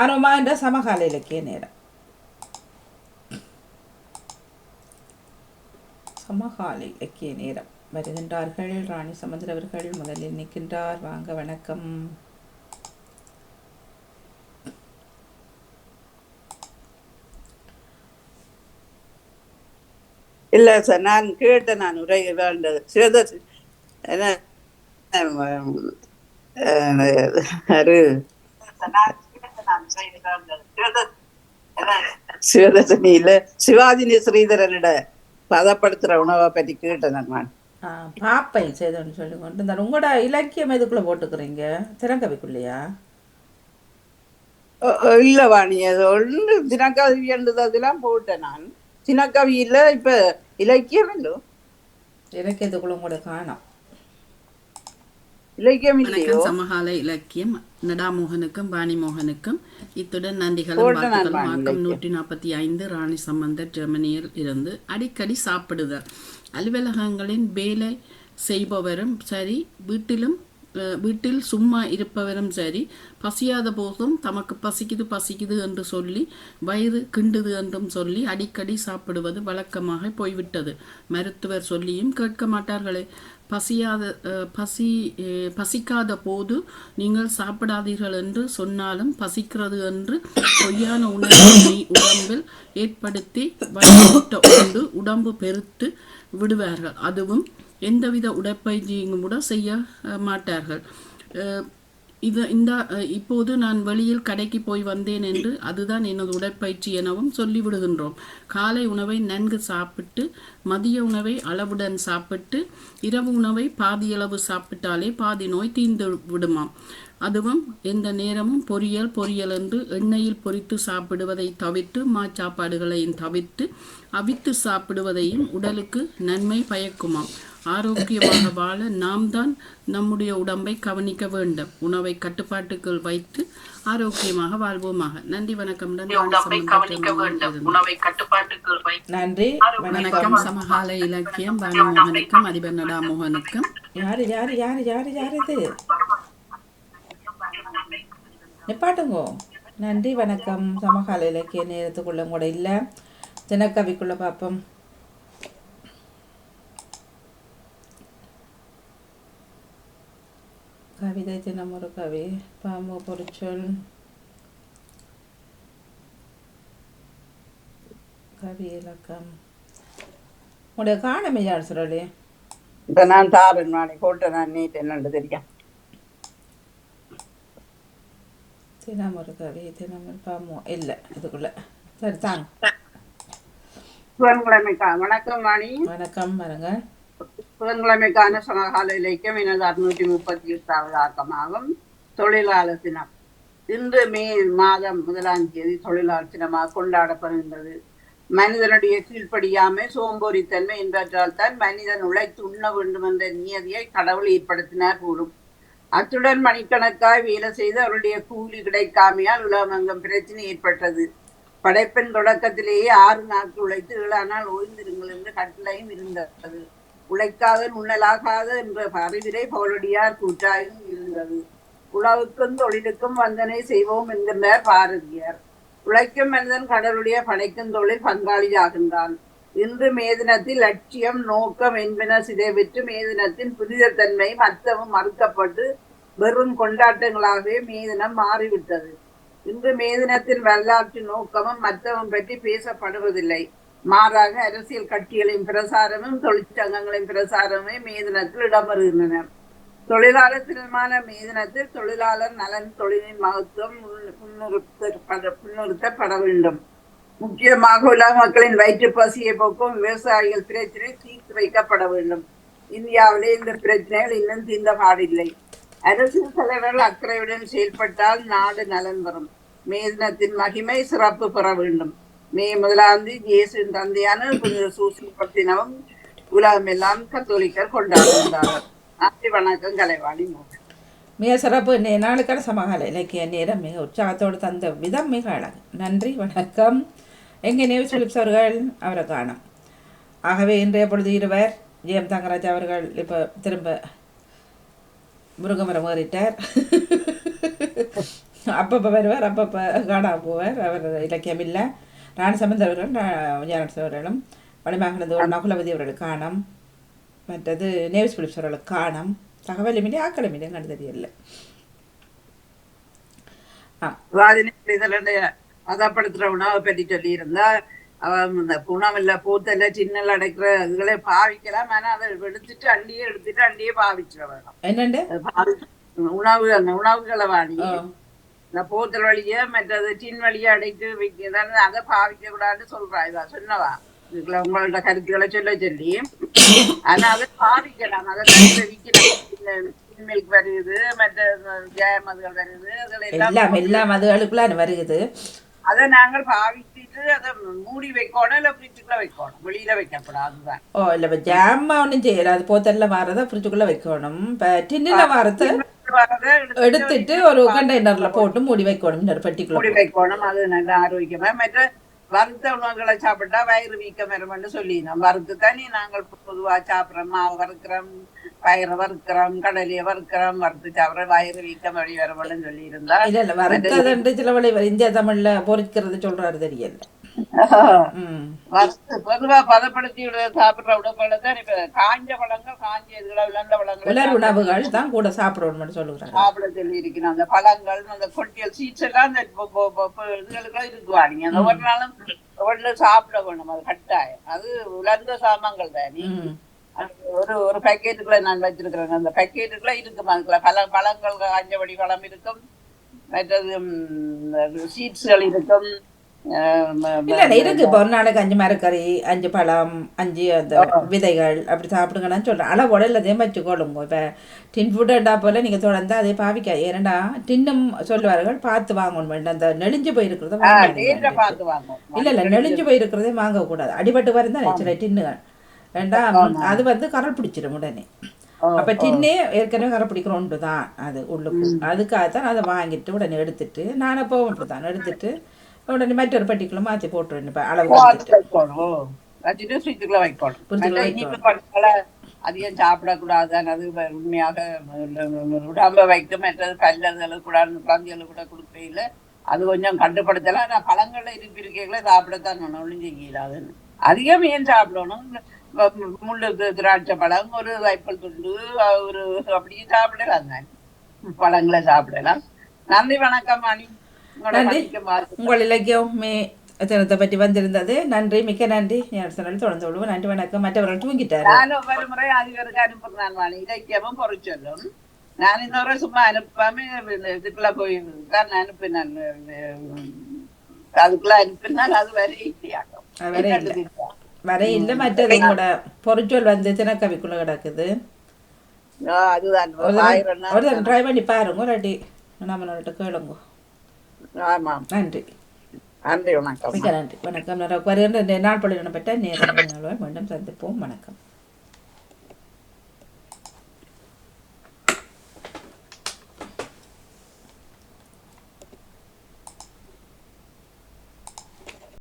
ஆர்வமாக என்ற சமகால இலக்கிய நேரம் சமகால இலக்கிய நேரம் வருகின்றார்கள் ராணி சமுத்திர அவர்கள் முதலில் நிற்கின்றார். வாங்க வணக்கம். இல்ல சார் நான் கேட்டேன் நான் உரை வேண்டது. சிவதர்சி என்ன சிவதர்சினியில சிவாஜினி ஸ்ரீதரனிட பதப்படுத்துற உணவை பற்றி கேட்டேன் நான். ஆ, பாப்பை செய்தோன்னு சொல்லி கொண்டு இருந்தார் உங்களோட இலக்கியம் எதுக்குள்ளே போட்டுக்கிறீங்க? திறங்கவிக்குள்ளையா இல்ல வாணி அது ஒன்று தினக்கவி என்றதெல்லாம் போட்டேன் நான். தினக்கவியில இப்ப இலக்கியம் இல்லோ. இலக்கியத்துக்குள்ள உங்களோட காணோம்? இலக்கியம் இல்லையோ? சமகால இலக்கியம் நடாமோகனுக்கும் பாணிமோகனுக்கும். இத்துடன் வாழ்த்துக்களும். வாங்கி ஆக்கம் நூற்றி நாற்பத்தி ஐந்து ராணி சம்பந்தர் ஜெர்மனியில் இருந்து அடிக்கடி சாப்பிடுதல். அலுவலகங்களின் வேலை செய்பவரும் சரி வீட்டிலும் வீட்டில் சும்மா இருப்பவரும் சரி பசியாத போதும் தமக்கு பசிக்குது பசிக்குது என்று சொல்லி வயிறு கிண்டுது என்றும் சொல்லி அடிக்கடி சாப்பிடுவது வழக்கமாக போய்விட்டது. மருத்துவர் சொல்லியும் கேட்க மாட்டார்களே பசியாத அஹ், பசி அஹ், பசிக்காத போது நீங்கள் சாப்பிடாதீர்கள் என்று சொன்னாலும் பசிக்கிறது என்று பொய்யான உணர்வை உடம்பில் ஏற்படுத்தி வயிற்று உண்டு உடம்பு பெருத்து விடுவார்கள். அதுவும் எந்தவித உடற்பயிற்சியும் கூட செய்ய மாட்டார்கள். இது இந்த இப்போது நான் வெளியில் கடைக்கு போய் வந்தேன் என்று அதுதான் எனது உடற்பயிற்சி எனவும் சொல்லிவிடுகின்றோம். காலை உணவை நன்கு சாப்பிட்டு மதிய உணவை அளவுடன் சாப்பிட்டு இரவு உணவை பாதியளவு சாப்பிட்டாலே பாதி நோய் தீர்ந்து விடுமாம். அதுவும் எந்த நேரமும் பொரியல் பொரியல் என்று எண்ணெயில் பொரித்து சாப்பிடுவதை தவிர்த்து மாச்சாப்பாடுகளையும் தவிர்த்து அவித்து சாப்பிடுவதையும் உடலுக்கு நன்மை பயக்குமாம். ஆரோக்கியமாக வாழ நாம் தான் நம்முடைய உடம்பை கவனிக்க வேண்டும். உணவை கட்டுப்பாட்டுக்குள் வைத்து ஆரோக்கியமாக வாழ்வோமாக. நன்றி வணக்கம். உணவை கட்டுப்பாட்டுக்குள் வைத்து நன்றி வணக்கம். சமகால இலக்கியம். பாணிமோகனுக்கும் அதிபர் நடாமோகனுக்கும். யாரு யாரு யாரு யாரு யார் இது? நிப்பாட்டுங்கோ. நன்றி வணக்கம். சமகால இலக்கிய நேரத்துக்குள்ள கூட இல்லை. தினக்கவிக்குள்ள பார்ப்போம். கவிதை தினம் ஒரு கவி பாம்பு பொறிச்சொல் கவி இலக்கம் உடைய காணமே யார் இப்ப நான் தாரன் வாணி போட்டேன் நான் நீட் என்னன்னு தெரியும் தினம் ஒரு கவி தினம் பாம்பு இல்லை இதுக்குள்ள சரி தாங்க வணக்கம் வாணி வணக்கம் பாருங்க புதன்கிழமைக்கான சமகால இலக்கியம் எனது அறுநூற்றி முப்பத்தி எட்டாவது ஆக்கமாகும் தொழிலாளர் தினம். இன்று மே மாதம் முதலாம் தேதி தொழிலாளர் தினமாக கொண்டாடப்படுகின்றது. மனிதனுடைய கீழ்ப்படியாமை சோம்பேறித்தன்மை என்பவற்றால் தான் மனிதன் உழைத்து உண்ண வேண்டும் என்ற நியதியை கடவுள் ஏற்படுத்தினார் கூறும். அத்துடன் மணிக்கணக்காய் வேலை செய்து அவருடைய கூலி கிடைக்காமையால் உலகமங்கம் பிரச்சனை ஏற்பட்டது. படைப்பின் தொடக்கத்திலேயே ஆறு நாட்கள் உழைத்து ஏழானால் ஓய்ந்திருங்கள் என்ற கட்டளையும் இருந்தது. உழைக்காத உண்ணலாகாத என்ற அறிவிரை பவுலடியார் கூற்றாயும் இருந்தது. உழவுக்கும் தொழிலுக்கும் வந்தனை செய்வோம் என்கின்றார் பாரதியார். உழைக்கும் மனிதன் கடவுளுடைய படைக்கும் தொழில் பங்காளியாகின்றான். இன்று மேதினத்தில் லட்சியம் நோக்கம் என்பன சிதைவிட்டு மேதினத்தின் புனித தன்மை மத்தவும் மறுக்கப்பட்டு வெறும் கொண்டாட்டங்களாகவே மேதினம் மாறிவிட்டது. இன்று மேதினத்தின் வரலாற்று நோக்கமும் மத்தவம் பற்றி பேசப்படுவதில்லை. மாறாக அரசியல் கட்சிகளின் பிரசாரமும் தொழிற்சங்கங்களின் பிரசாரமே மேதினத்தில் இடம்பெறுகின்றனர் தொழிலாளர் திருமான மேதினத்தில் தொழிலாளர் நலன் தொழிலின் மகத்துவம் முன்- முன்னிறுத்தப்பட வேண்டும். முக்கியமாக உலக மக்களின் வயிற்று பசியை போக்கும் விவசாயிகள் பிரச்சனை தீர்த்து வைக்கப்பட வேண்டும். இந்தியாவிலே இந்த பிரச்சனைகள் இன்னும் தீர்ந்த பாடில்லை அரசியல் தலைவர்கள் அக்கறையுடன் செயல்பட்டால் நாடு நலன் பெறும் மேதினத்தின் மகிமை சிறப்பு பெற வேண்டும். மே முதலாம் இயேசுவின் தந்தையான புனித சூசன் தினமும் உலகமெல்லாம் கத்தோலிக்கர் கொண்டாடுகின்றார்கள் நன்றி வணக்கம் கலைவாணி மோகன் மிக சிறப்பு நே நாளுக்கான சமகால இலக்கிய நேரம் மிக உற்சாகத்தோடு தந்த விதம் மிக அழகு நன்றி வணக்கம் எங்கே நேவி பிலிப்ஸ் அவர்கள் அவரை காணும் ஆகவே இன்றைய பொழுது இருவர் ஜெயம் தங்கராஜ் அவர்கள் இப்போ திரும்ப முருகமரம் ஏறிட்டார் அப்பப்போ வருவார் அப்பப்போ காணாம போவார் அவர் இலக்கியம் இல்லை ராணி சம்பந்த அவர்கள் ஞானஸ் அவர்களும் வடிமாகனது நகுலவதி அவர்கள் காணம் மற்றது நேவிஸ் பிலிப்ஸ் அவர்கள் காணம் தகவல் மீடியா ஆக்கல மீடியா கண்டு தெரியல பதப்படுத்துற உணவை பற்றி சொல்லியிருந்தா இந்த உணவில்ல பூத்தல்ல சின்னல அடைக்கிற இதுகளை பாவிக்கலாம் ஆனா அதை எடுத்துட்டு அண்டியே எடுத்துட்டு அண்டியே பாவிச்சிட வேணும் என்னண்டு உணவு அந்த உணவுகளை வாங்கி இந்த போத்தல் வழிய மற்றது டின் வழிய அடைத்து வைக்கிறதான அதை பாவிக்க கூடாதுன்னு சொல்றா. இதா சொன்னவா. உங்களோட கருத்துக்களை சொல்ல சொல்லி. ஆனா அதை பாவிக்கலாம். அதை மில்க் வருது மற்ற ஜெயம் அதுகள் வருது எல்லாம் எல்லாம் அதுகளுக்குள்ள வருகுது அதை நாங்கள் பாவிச்சுட்டு அதை மூடி வைக்கணும் இல்ல ஃப்ரிட்ஜுக்குள்ள வைக்கணும். வெளியில வைக்கக்கூடாது அதுதான். ஓ இல்லை இப்போ ஜாமா ஒன்றும் செய்யல. அது போத்தல்ல வாரதை ஃப்ரிட்ஜுக்குள்ளே வைக்கணும். இப்போ டின்னில் வரதை எடுத்துட்டு ஒரு கண்டெய்னர்ல போட்டு மூடி வைக்கணும் மூடி பெட்டிக்குள்ள வைக்கணும். அது நல்ல ஆரோக்கியமா மற்ற வறுத்த உணவுகளை சாப்பிட்டா வயிறு வீக்கம் வரும்னு சொல்லினோம் வறுத்து தனி நாங்கள் பொதுவா சாப்பிடுறோம். மாவு வறுக்கிறோம் பயிரை வறுக்கிறோம் கடலையை வறுக்கிறோம். வறுத்து சாப்பிடுற வயிறு வீக்கம் வழி வரும்னு சொல்லி இருந்தா இல்ல இல்ல வறுத்ததுண்டு சில வழி இந்திய தமிழ்ல பொறிக்கிறது சொல்றாரு தெரியல. பொதுவா பதப்படுத்தி சாப்பிடுற உணவுகளை தான் இப்ப காஞ்ச பழங்கள் காஞ்ச இதுகளை விளந்த உலர் பழங்கள் உணவுகள் தான் கூட சாப்பிடணும்னு சொல்லுறாங்க சாப்பிட சொல்லி இருக்கிறோம் அந்த பழங்கள் அந்த கொட்டியல் சீட்ஸ் எல்லாம் அந்த இதுகளுக்கெல்லாம் இருக்குவாங்க அந்த ஒரு நாளும் ஒண்ணு சாப்பிட வேணும். அது கட்டாயம். அது உலர்ந்த சாமான்கள் தானே. ஒரு ஒரு பேக்கெட்டுக்குள்ள நான் வச்சிருக்கிறேன் அந்த பேக்கெட்டுக்குள்ள இருக்கும். அதுக்குள்ள பல பழங்கள் காஞ்சபடி பழம் இருக்கும். மற்றது சீட்ஸ்கள் இருக்கும். இல்ல இருக்கு இப்போ ஒரு நாளைக்கு அஞ்சு மரக்கறி அஞ்சு பழம் அஞ்சு அந்த விதைகள் அப்படி சாப்பிடுங்கன்னு சொல்றேன் அளவோட எல்லாத்தையும் வச்சுக்கொள்ளுங்க இப்போ டின் ஃபுட்டுண்டா போல நீங்க தொடர்ந்து அதே பாவிக்க ஏன்னா டின்னும் சொல்லுவார்கள் பார்த்து வாங்கணும் அந்த நெளிஞ்சு போயிருக்கிறத இல்ல இல்ல நெளிஞ்சு போயிருக்கிறதே வாங்கக்கூடாது அடிபட்டு வருந்தா சில டின்னுகள் வேண்டாம் அது வந்து கரல் பிடிச்சிடும் உடனே அப்ப டின்னே ஏற்கனவே கரை பிடிக்கிற ஒன்று தான் அது உள்ளுக்கு அதுக்காக தான் அதை வாங்கிட்டு உடனே எடுத்துட்டு நான் அப்போ அப்படிதான் எடுத்துட்டு உடனே மற்றொரு பட்டிக்குள்ள மாத்தி போட்டுருவேன். இப்ப அளவு வைக்கணும். மற்ற அதிகம் சாப்பிடக்கூடாது அது உண்மையாக உடம்ப வைக்கும் மற்றது கல்லதுகளுக்கு கூட குழந்தைகளுக்கு கூட கொடுக்கையில அது கொஞ்சம் கட்டுப்படுத்தலாம். ஆனால் பழங்கள்ல இருப்பு இருக்கைகளை சாப்பிடத்தான் ஒன்றும் செய்யலாதுன்னு அதிகம் ஏன் சாப்பிடணும்? முள்ளு திராட்சை பழம் ஒரு வைப்பல் துண்டு ஒரு அப்படியே சாப்பிடலாம். தான் பழங்களை சாப்பிடலாம். நன்றி வணக்கம் உங்களோட நன்றி. உங்கள் இலக்கியம் மே தினத்தை பற்றி வந்திருந்தது. நன்றி மிக்க நன்றி. சொன்னால் தொடர்ந்து விடுவோம் நன்றி வணக்கம். மற்றவர்கள் தூங்கிட்டாரு? நான் ஒவ்வொரு முறை அதிபருக்கு அனுப்புறேன் இலக்கியமும் பொறிச்சொல்லும். நான் இன்னொரு சும்மா அனுப்பாம இதுக்குள்ள போய் தான் அனுப்பினேன் அதுக்குள்ள அனுப்பினால் அது வரை இல்லையாக்கும் அது வரை இல்லை. மற்றது கூட பொறிச்சொல் வந்து தினக்கவிக்குள்ள கிடக்குது. அதுதான். ஒரு ஒரு ட்ரை பண்ணி பாருங்க. இல்லாட்டி நம்மளோட கேளுங்க. ஆமாம் நன்றி. நன்றி வணக்கம். மிக்க நன்றி. வணக்கம். நாள் பள்ளியிடம் பெற்ற நேரம் மீண்டும் சந்திப்போம். வணக்கம்.